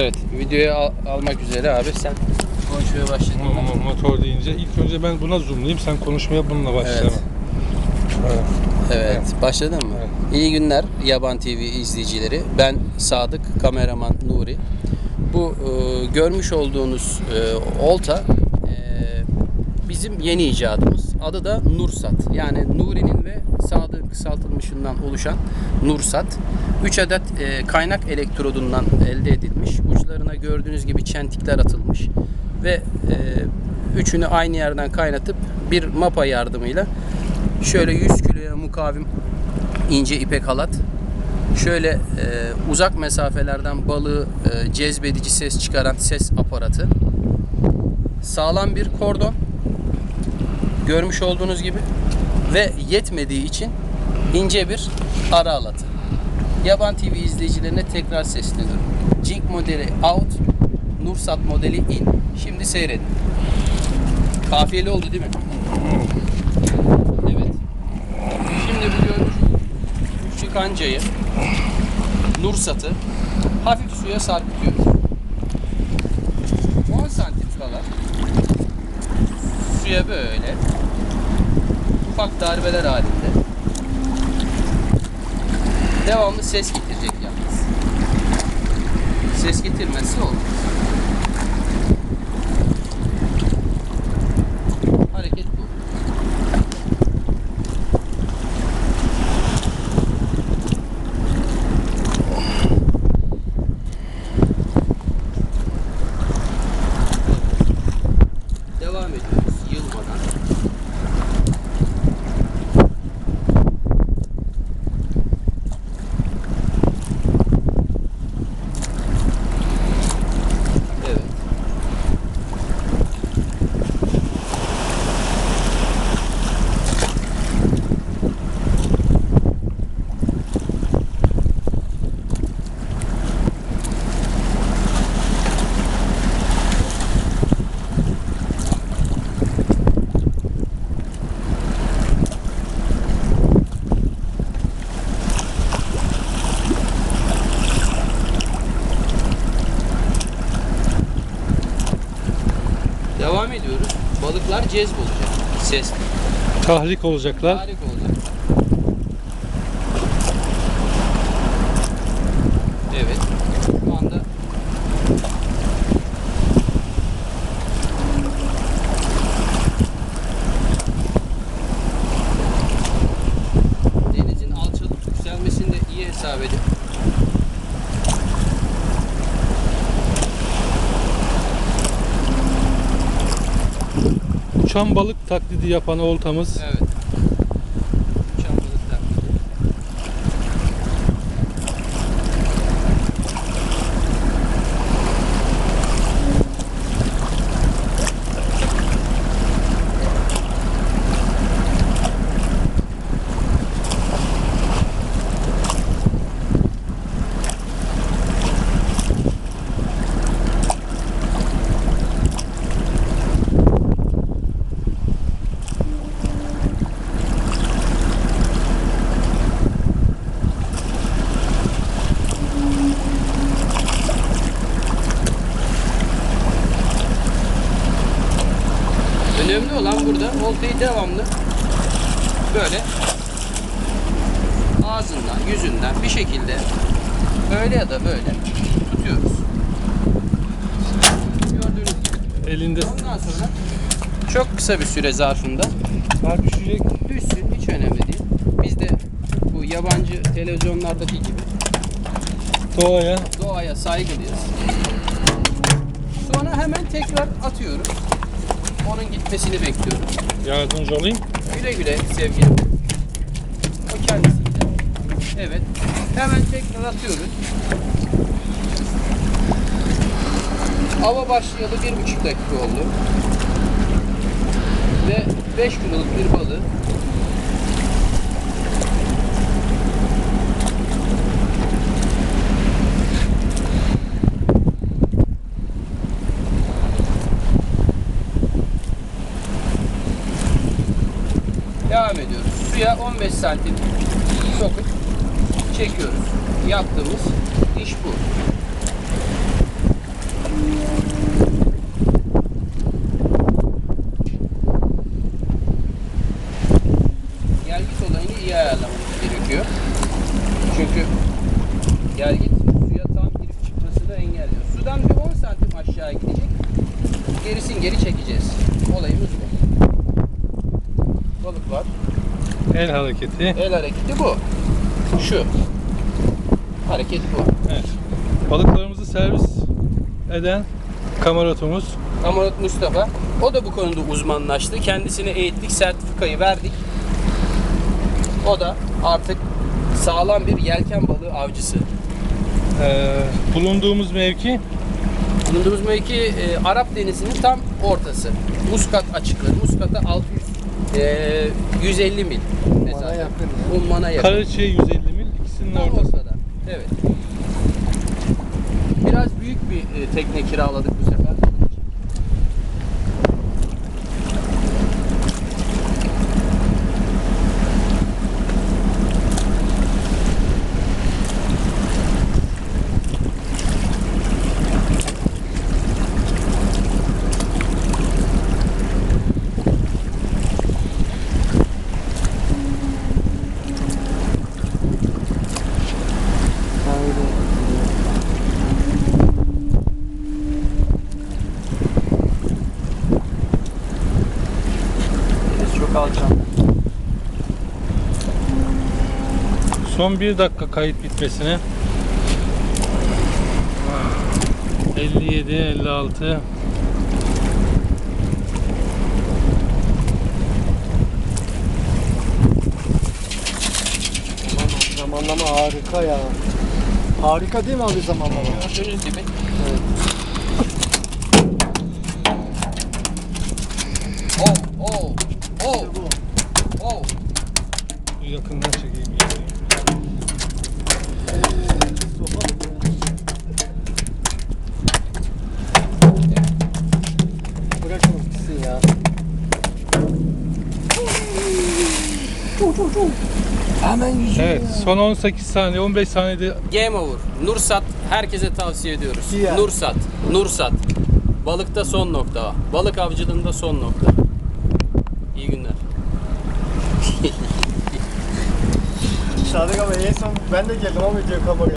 Evet, videoya al- almak üzere abi sen konuşmaya başladın. Mo- Motor deyince ilk önce ben buna zoomlayayım. Sen konuşmaya bununla başlayalım. Evet. Evet, başladın mı? Evet. İyi günler Yaban TV izleyicileri. Ben Sadık, kameraman Nuri. Bu e, görmüş olduğunuz e, olta e, bizim yeni icadımız. Adı da Nursat. Yani Nuri'nin ve Sadık kısaltılmışından oluşan Nursat. 3 adet e, kaynak elektrodundan elde edilmiş. Uçlarına gördüğünüz gibi çentikler atılmış ve e, üçünü aynı yerden kaynatıp bir mapa yardımıyla şöyle 100 kiloya mukavim ince ipek halat şöyle e, uzak mesafelerden balığı e, cezbedici ses çıkaran ses aparatı sağlam bir kordon görmüş olduğunuz gibi ve yetmediği için ince bir ara halatı. Yaban TV izleyicilerine tekrar sesleniyorum. Jink modeli out, Nursat modeli in. Şimdi seyredin. Kafiyeli oldu değil mi? Evet. Şimdi bu görmüş küçük kancayı Nursat'ı hafif suya sarkıtıyoruz. 10 santim kala suya böyle ufak darbeler halinde devamlı ses getirecek yalnız. Ses getirmezse olmaz. Hareket bu. Devam ediyoruz yılmadan. Evet. Devam ediyoruz. Balıklar cezbolacak. Ses Tahrik olacaklar. harika olacak. Evet. Şu anda denizin alçalıp yükselmesini de iyi hesap edin. Uçan balık taklidi yapan oltamız. Evet. Oltayı devamlı böyle ağzından, yüzünden bir şekilde böyle ya da böyle tutuyoruz. Gördüğünüz gibi. Elinde Ondan sonra çok kısa bir süre zarfında düşecek. düşsün hiç önemli değil. Biz de bu yabancı televizyonlardaki gibi Doğaya doğaya saygılıyız. Sonra hemen tekrar atıyoruz. Onun gitmesini bekliyoruz. yardımcı olayım. Güle güle sevgilim. O kendisiydi. Evet. Hemen tekrar atıyoruz. Ava başlayalı bir buçuk dakika oldu. Ve 5 kiloluk bir balığı devam ediyoruz. Suya 15 santim sokup çekiyoruz. Yaptığımız iş bu. Gelgit olayını iyi ayarlamamız gerekiyor. Çünkü gelgit suya tam girip çıkmasını engelliyor. Sudan bir 10 santim aşağı gidecek. Gerisin geri çekeceğiz. Olayımız bu. Var. El hareketi. El hareketi bu. Şu. Hareket bu. Evet. Balıklarımızı servis eden kameratomuz. Amarat Mustafa. O da bu konuda uzmanlaştı. Kendisine eğittik, sertifikayı verdik. O da artık sağlam bir yelken balığı avcısı. Ee, bulunduğumuz mevki Bulunduğumuz mevki e, Arap Denizi'nin tam ortası. Muskat açıklığı. Muskat'a 600 e, 150 mil mesafe. yakın ya. Umman'a yakın. Karaçi'ye 150 mil ikisinin Tam ortası. ortada. Evet. Biraz büyük bir e, tekne kiraladık bu sefer. Son bir dakika kayıt bitmesine. 57, 56. Zamanlama harika ya. Harika değil mi abi zamanlama? Gibi. Hemen yüzüyor Evet, ya. son 18 saniye, 15 saniyede Game over. Nursat herkese tavsiye ediyoruz. Diğer. Nursat, Nursat. Balıkta son nokta. Balık avcılığında son nokta. İyi günler. Sadık abi en son ben de geldim ama video kameraya.